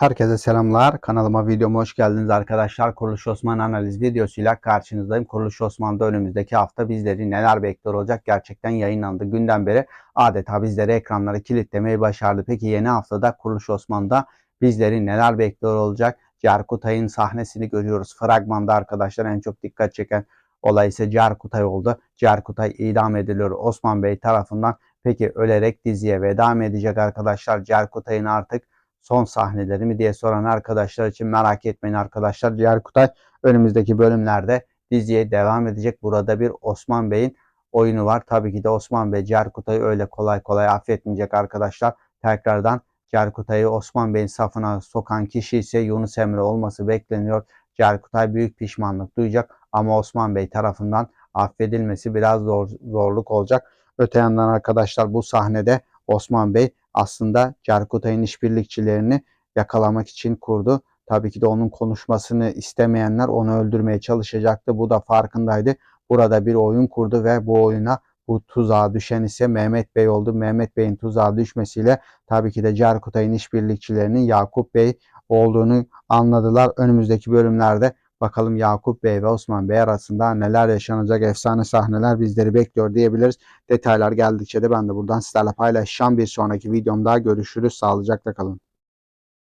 Herkese selamlar. Kanalıma videoma hoş geldiniz arkadaşlar. Kuruluş Osman analiz videosuyla karşınızdayım. Kuruluş Osman'da önümüzdeki hafta bizleri neler bekliyor olacak gerçekten yayınlandı. Günden beri adeta bizleri ekranları kilitlemeyi başardı. Peki yeni haftada Kuruluş Osman'da bizleri neler bekliyor olacak? Cerkutay'ın sahnesini görüyoruz. Fragmanda arkadaşlar en çok dikkat çeken olay ise Cerkutay oldu. Cerkutay idam ediliyor Osman Bey tarafından. Peki ölerek diziye veda mı edecek arkadaşlar? Cerkutay'ın artık son sahneleri mi diye soran arkadaşlar için merak etmeyin arkadaşlar. Cerkutay önümüzdeki bölümlerde diziye devam edecek. Burada bir Osman Bey'in oyunu var. Tabii ki de Osman Bey Cerkutay'ı öyle kolay kolay affetmeyecek arkadaşlar. Tekrardan Cerkutay'ı Osman Bey'in safına sokan kişi ise Yunus Emre olması bekleniyor. Cerkutay büyük pişmanlık duyacak ama Osman Bey tarafından affedilmesi biraz zor, zorluk olacak. Öte yandan arkadaşlar bu sahnede Osman Bey aslında Cerkutay'ın işbirlikçilerini yakalamak için kurdu. Tabii ki de onun konuşmasını istemeyenler onu öldürmeye çalışacaktı. Bu da farkındaydı. Burada bir oyun kurdu ve bu oyuna bu tuzağa düşen ise Mehmet Bey oldu. Mehmet Bey'in tuzağa düşmesiyle tabii ki de Cerkutay'ın işbirlikçilerinin Yakup Bey olduğunu anladılar. Önümüzdeki bölümlerde bakalım Yakup Bey ve Osman Bey arasında neler yaşanacak efsane sahneler bizleri bekliyor diyebiliriz. Detaylar geldikçe de ben de buradan sizlerle paylaşacağım. Bir sonraki videomda görüşürüz. Sağlıcakla kalın.